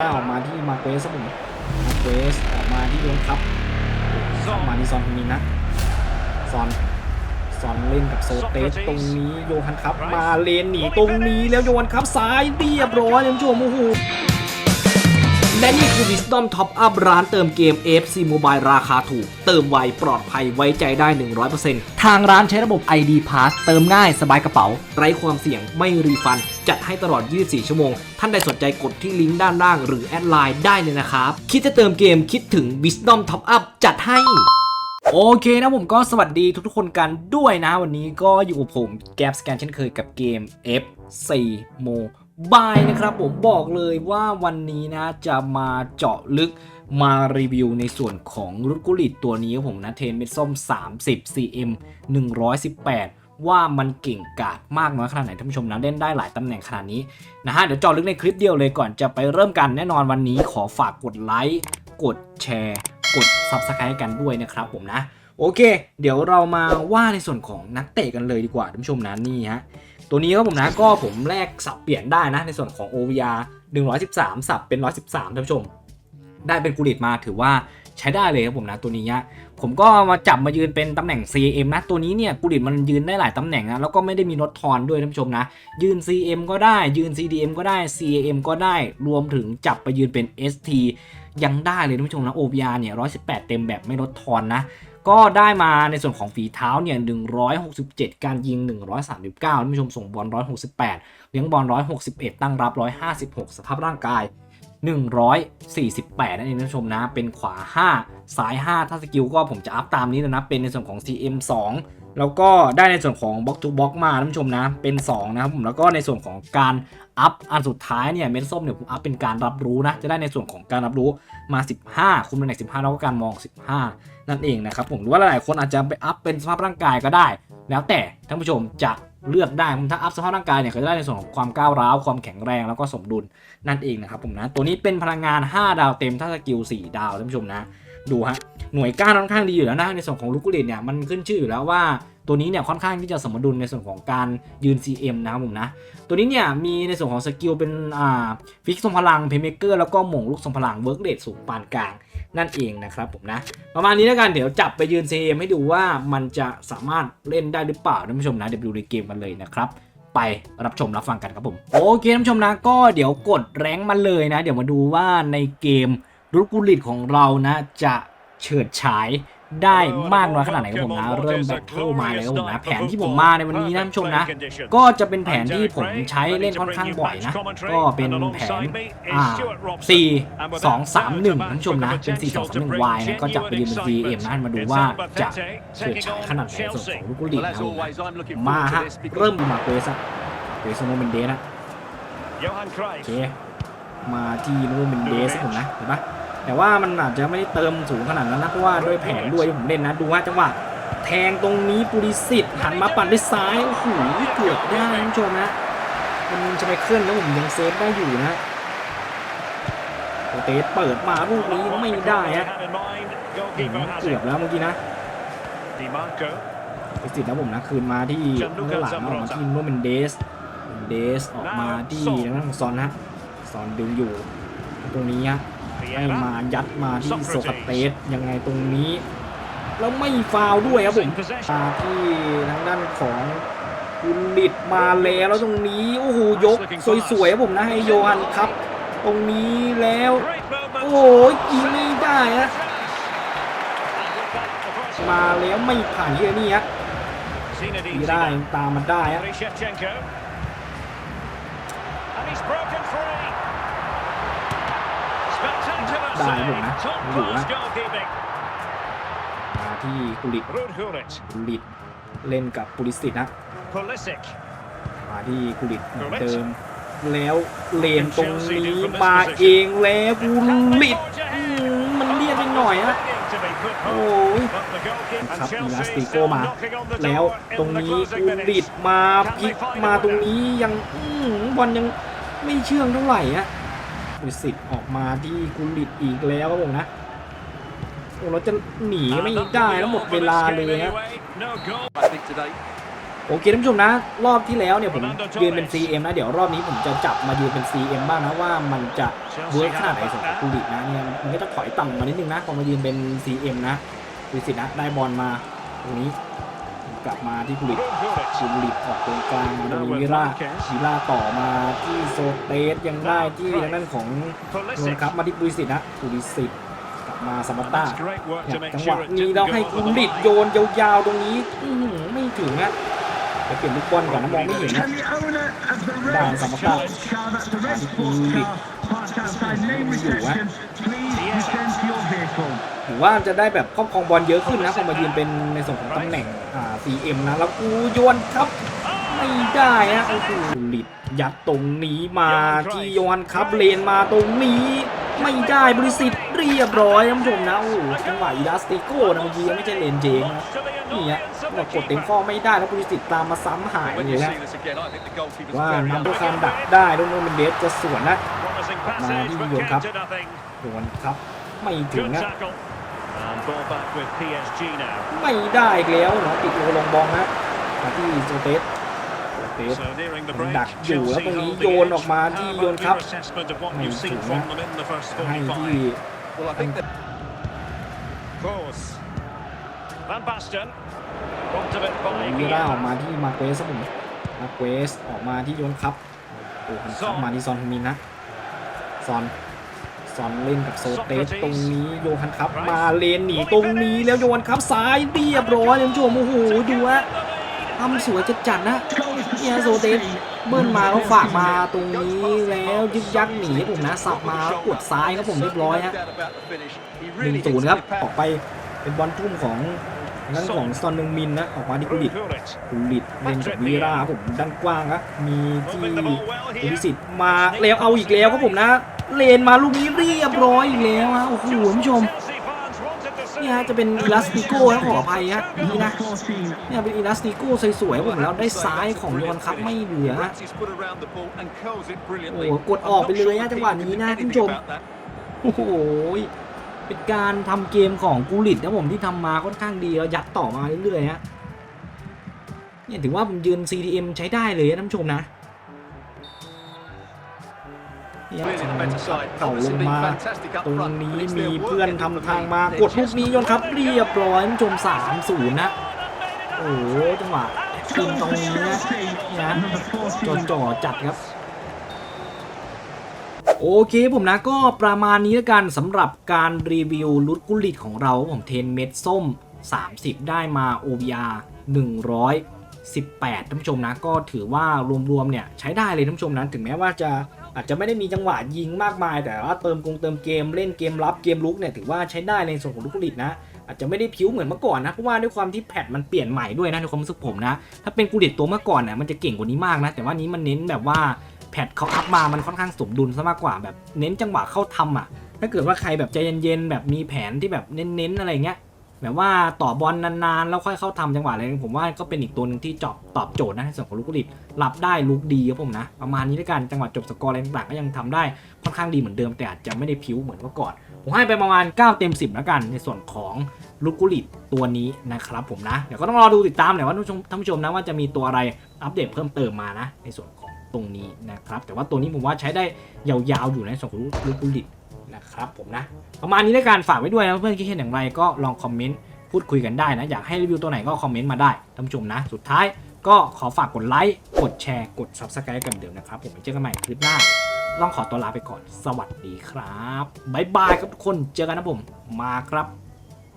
ออกมาที่มาเกสครับผมมาเกสออกมาที่โดนครับออกมาที่ซอนคนนี้นะซอนซอนเล่นกับโซเตสตรงนี้โยฮันครับ มาเลนหนีตรงนี้แล้วโยฮันครับซ้ายเรียบร้อยท่านผู้ชมโอ้โห และนี่คือ Wisdom Top Up ร้านเติมเกม FC Mobile ราคาถูก เติมไว ปลอดภัยไว้ใจได้ 100%ทางร้านใช้ระบบ ID Pass เติมง่ายสบายกระเป๋า ไร้ความเสี่ยงไม่รีฟัน จัดให้ตลอด 24 ชั่วโมง ท่านใดสนใจกดที่ลิงก์ด้านล่าง หรือแอดไลน์ได้เลยนะครับ คิดจะเติมเกมคิดถึง Wisdom Top Up จัดให้โอเคนะผมก็สวัสดีทุกๆคนกันด้วยนะ วันนี้ก็อยู่กับผมแกปสแกนเช่นเคยกับเกม F4 Mo บายนะครับผมบอกเลยว่าวันนี้นะจะมาเจาะลึกมารีวิวในส่วนของรุดกุลิตตัวนี้ผมนะเทนเม็ดส้ม 30 CM 118 ว่ามันเก่งกาจมากน้อยขนาดไหนท่านผู้ชมนะเล่นได้หลายตำแหน่งขนาดนี้นะฮะเดี๋ยวเจาะลึกในคลิปเดียวเลยก่อนจะไปเริ่มกันแน่นอนวันนี้ขอฝากกดไลค์กดแชร์ กด Subscribe กันด้วยนะครับผมนะ โอเค เดี๋ยวเรามาว่าในส่วนของนักเตะกันเลยดีกว่าท่านผู้ชมนะนี่ฮะ ตัวนี้ครับผมนะก็ผมแลกสับเปลี่ยนได้นะในส่วนของ OVR 113 สับเป็น 113ท่านผู้ชม ได้เป็นกุลิตมาถือว่าใช้ได้เลยครับผมนะตัวนี้ผมก็มาจับมายืนเป็นตำแหน่ง CM นะตัวนี้เนี่ยกุลิตมันยืนได้หลายตำแหน่งนะแล้วก็ไม่ได้มีลดทอนด้วยท่านผู้ชมนะ ยืน CM ก็ได้ ยืน CDM ก็ได้ CAM ก็ได้รวมถึงจับไปยืนเป็น ST ยังได้เลยท่านผู้ชมนะ OVR เนี่ย118 เต็มแบบไม่ลดทอนนะ ก็ได้มาในส่วนของฝีเท้าเนี่ย167 การยิง 139ท่านผู้ชมส่งบอล168 เลี้ยงบอล161 ตั้งรับ 156 สภาพร่างกาย 148 นั่นเองท่านผู้ชมนะ เป็นขวา 5 ซ้าย 5 ถ้าสกิลก็ผมจะอัพตามนี้เลยนะ เป็นในส่วนของ CM 2 แล้วก็ได้ในส่วนของบล็อกทูบล็อกมาท่านผู้ชมนะ เป็น 2 นะครับผมแล้วก็ในส่วนของการอัพอันสุดท้ายเนี่ยเม็ดส้มเนี่ยผมอัพเป็นการรับรู้นะ จะได้ในส่วนของการรับรู้มา 15 คุมตำแหน่ง15 แล้วก็การมอง 15 นั่นเองนะครับผมหรือว่าหลายๆคนอาจจะไปอัพเป็นสภาพร่างกายก็ได้ แล้วแต่ท่านผู้ชมจะเลือกได้ผมถ้าอัพสภาพร่างกายเนี่ยเขาจะได้ในส่วนของความก้าวร้าวความแข็งแรงแล้วก็สมดุลนั่นเองนะครับผมนะตัวนี้เป็นพลังงาน 5 ดาวเต็มถ้าสกิล4ดาวท่านผู้ชมนะ ดูฮะหน่วยก้านค่อนข้างดีอยู่แล้วนะในส่วนของลูกกุลิตเนี่ยมันขึ้นชื่ออยู่แล้วว่า ตัวนี้เนี่ยค่อนข้างที่จะสมดุลในส่วนของการยืน CM นะครับผมนะ ตัวนี้เนี่ยมีในส่วนของสกิลเป็นอ่าฟิกทรงพลังเพย์เมเกอร์แล้วก็หม่งลูกทรงพลังเวิร์กเดทสูงปานกลางนั่นเองนะครับผมนะ ประมาณนี้แล้วกันเดี๋ยวจับไปยืน CM ให้ดูว่ามันจะสามารถเล่นได้หรือเปล่าท่านผู้ชมนะเดี๋ยวดูในเกมกันเลยนะครับไปรับชมรับฟังกันครับผม โอเคท่านผู้ชมนะก็เดี๋ยวกดแรงมาเลยนะ เดี๋ยวมาดูว่าในเกมรุกุลิตของเรานะจะเฉิดฉาย ได้มากน้อยขนาดไหนครับผมนะ เริ่มแบทเทิลมาเลยครับผมนะ แผนที่ผมมาในวันนี้นะท่านผู้ชมนะ ก็จะเป็นแผนที่ผมใช้เล่นค่อนข้างบ่อยนะ ก็เป็นแผนอ่า4 2 3 1ท่านผู้ชมนะ เป็น 4 2 3 1 Y นะก็จะไปยืนเป็น VM นะมาดูว่าจะเฉิดฉายขนาดไหนส่วนของลูกกุลิตนะมาฮะเริ่มมาเควสอะเควสโนเมนเดสนะโอเคมาที่โนเมนเดสผมนะเห็นปะ แต่ว่ามันอาจจะไม่ได้เติมสูงขนาดนั้นนะเพราะว่าด้วยแผนด้วยผมเล่นนะ ดูว่าจังหวะแทงตรงนี้ปุริสิทธิ์หันมาปั่นด้วยซ้ายโอ้โหเกือบได้ท่านผู้ชมนะมันจะไปเคลื่อนแล้วผมยังเซฟได้อยู่นะโอเตสเปิดมาลูกนี้ไม่ได้ฮะอืมเกือบแล้วเมื่อกี้นะไปสิทธิ์แล้วผมนะคืนมาที่ข้างหลังออกมาที่โนเมนเดสเดสออกมาที่ทางด้านของซอนนะซอนดึงอยู่ตรงนี้ฮะ ให้มายัดมาที่โซคาเตสยังไงตรงนี้ แล้วไม่ฟาวล์ด้วยครับผมมาที่ทางด้านของกุลิตมาแล้วแล้วตรงนี้โอ้โหยกสวยๆครับผมนะให้โยฮันครับ ตรงนี้แล้ว โอ้โหยิงไม่ได้ฮะมาแล้วไม่ผ่านที่นี่ฮะตีได้ตามมาได้ฮะ ได้ผมนะอยู่นะมาที่กุลิตกุลิตเล่นกับปุริสิตนะมาที่กุลิตเหมือนเดิมแล้วเลนตรงนี้มาเองแล้วกุลิตอืมมันเลียนไปหน่อยฮะโอ้ยครับมีลาสติโกมา แล้วตรงนี้กุลิตมาพลิกมาตรงนี้ยังอืมบอลยังไม่เชื่องเท่าไหร่ฮะ กุลิตออกมาที่กุลิตอีกแล้วครับผมนะโอ้เราจะหนีไม่ได้แล้วหมดเวลาเลยฮะโอเคท่านผู้ชมนะ รอบที่แล้วเนี่ยผมยืนเป็น CM นะ เดี๋ยวรอบนี้ผมจะจับมายืนเป็น CM บ้างนะว่ามันจะเวิร์กขนาดไหนสำหรับกูดิกนะเนี่ยมันก็จะถอยต่ำมานิดนึงนะพอมายืนเป็น CM นะดูสินะได้บอลมาตรงนี้ กลับมาที่กูดิกคูลิตออกตรงกลางมาโดยวิล่าวิล่าต่อมาที่โซเตสยังได้ที่ทางด้านของนวลครับมาที่ปุริสิตนะปุริสิตกลับมาสมัตตาเนี่ยจังหวะนี้เราให้คูลิตโยนยาวๆตรงนี้อื้อหือไม่ถึงนะไปเปลี่ยนลูกบอลก่อนนะมองไม่เห็นนะได้สมภาพที่คูลิตอยู่วะ ถือว่าจะได้แบบครอบครองบอลเยอะขึ้นนะพอมายืนเป็นในส่วนของตำแหน่งอ่า CM นะ แล้วกูโยนครับไม่ได้นะโอ้โหหลิดยัดตรงนี้มาที่โยนครับเลนมาตรงนี้ไม่ได้บริสิทธิ์เรียบร้อยท่านผู้ชมนะโอ้โหจังหวะอีลาสติโก้นะเมื่อกี้ไม่ใช่เลนเจงนะนี่ฮะเรากดเต็มข้อไม่ได้แล้วบริสิทธิ์ตามมาซ้ำหายเลยนะว่านำตัวคำดักได้โดนโนเมนเดสจะสวนนะมาที่โยนครับโยนครับไม่ถึงนะ tackle. And ball back with PSG now. ไม่ได้อีกแล้วนะติดโอลงบองนะมาที่โซเตสโซเตส So nearing the มัน break, ดักอยู่แล้ว Chelsea ตรงนี้ holding โยน it. ออกมาที่ How โยน about ครับ your assessment of what ไม่ you've ถึ seen ง from นะ them in the first ให้ที่ 45? Well, I think that Close. Van Basten. Bumped a bit วี by ร่าออก Guillermo. มาที่มาเกสครับผมมาเกสออกมาที่โยนครับโอ้หันครับมาที่ซอนมินนะซอน ซอนเล่นกับโซเตสตรงนี้โยฮันครับมาเลนหนีตรงนี้แล้วโยนครับซ้ายเรียบร้อยเลยคุณผู้ชมโอ้โหดูฮะทำสวยจัดจัดๆนะเนี่ยโซเตสเบิ้ลมาแล้วฝากมาตรงนี้แล้วยึกยักหนีผมนะสับมาแล้วกดซ้ายครับผมเรียบร้อยฮะหนึ่งศูนย์ครับออกไปเป็นบอลทุ่มของทางด้านของซอนนึงมินนะออกมาที่กุลิต Gullit. กุลิตเล่นกับวีราครับผมด้านกว้างครับมีที่ Moving the ball well ปุ here. ริสิทธิ์มาแล้วเอาอีกแล้วครับผมนะ เลนมาลูกนี้เรียบร้อยอีกแล้วฮะโอ้โหผู้ชมเนี่ยฮะจะเป็นอีลาสติโก้นะขออภัยฮะนี่นะเนี่ยเป็นอีลาสติโก้สวยๆผมแล้วได้ซ้ายของโยนครับไม่เหลือฮะโอ้โหกดออกไปเลยนะจังหวะนี้นะคุณผู้ชมโอ้โหเป็นการทำเกมของกูริตนะผมที่ทำมาค่อนข้างดีแล้วยัดต่อมาเรื่อยๆฮะเนี่ยถือว่าผมยืน CDM ใช้ได้เลยนะท่านผู้ชมนะ เนี่ยเข่าลงมา ตรงนี้มีเพื่อนทำทางมากดลูกนี้ยนต์ครับเรียบร้อยท่านผู้ชม3 0นะโอ้โหจังหวะกินตรงนี้นะเนี่ยจนจ่อจัดครับโอเคผมนะก็ประมาณนี้แล้วกันสำหรับการรีวิวลุดกุลิตของเราผมเทนเม็ดส้ม 30 ได้มา OVR 118ท่านผู้ชมนะก็ถือว่ารวมๆเนี่ยใช้ได้เลยท่านผู้ชมนะถึงแม้ว่าจะ อาจจะไม่ได้มีจังหวะยิงมากมาย แต่ว่าเติมกงเติมเกมเล่นเกมรับเกมลุกเนี่ยถือว่าใช้ได้ในส่วนของลุกกุลิตนะอาจจะไม่ได้ผิวเหมือนเมื่อก่อนนะเพราะว่าด้วยความที่แพทมันเปลี่ยนใหม่ด้วยนะในความรู้สึกผมนะถ้าเป็นกูเด็ดตัวเมื่อก่อนน่ะมันจะเก่งกว่านี้มากนะ แต่ว่านี้มันเน้นแบบว่าแพทเขาอัพมามันค่อนข้างสมดุลซะมากกว่าแบบเน้นจังหวะเข้าทำอะถ้าเกิดว่าใครแบบใจเย็นๆแบบมีแผนที่แบบเน้นๆอะไรเงี้ย แบบว่าต่อบอลนานๆ แล้วค่อยเข้าทำจังหวะอะไรผมว่าก็เป็นอีกตัวหนึ่งที่จอบตอบโจทย์นะในส่วนของลูกกุลิตรับได้ลุกดีครับผมนะ ประมาณนี้แล้วยกันจังหวะจบสกอร์อะไรต่างๆก็ยังทำได้ค่อนข้างดีเหมือนเดิมแต่อาจจะไม่ได้ผิวเหมือนเมื่อก่อน ผมให้ไปประมาณ 9 เต็ม 10 แล้วกัน ในส่วนของลูกกุลิตตัวนี้นะครับผมนะ เดี๋ยวก็ต้องรอดูติดตามหน่อยว่าท่านผู้ชมท่านผู้ชมนะว่าจะมีตัวอะไรอัปเดตเพิ่มเติมมานะ ในส่วนของตรงนี้นะครับแต่ว่าตัวนี้ผมว่าใช้ได้ยาวๆอยู่ในส่วนของลูกกุลิต นะครับผมนะ ประมาณนี้ในการฝากไว้ด้วยนะเพื่อนคิดเห็นอย่างไรก็ลองคอมเมนต์พูดคุยกันได้นะ อยากให้รีวิวตัวไหนก็คอมเมนต์มาได้ท่านผู้ชมนะ สุดท้ายก็ขอฝากกดไลค์กดแชร์กด subscribe กันเหมือนเดิมนะครับ ผมไปเจอกันใหม่คลิปหน้าต้องขอตัวลาไปก่อน สวัสดีครับบ๊ายบายครับทุกคนเจอกันนะผมมาครับ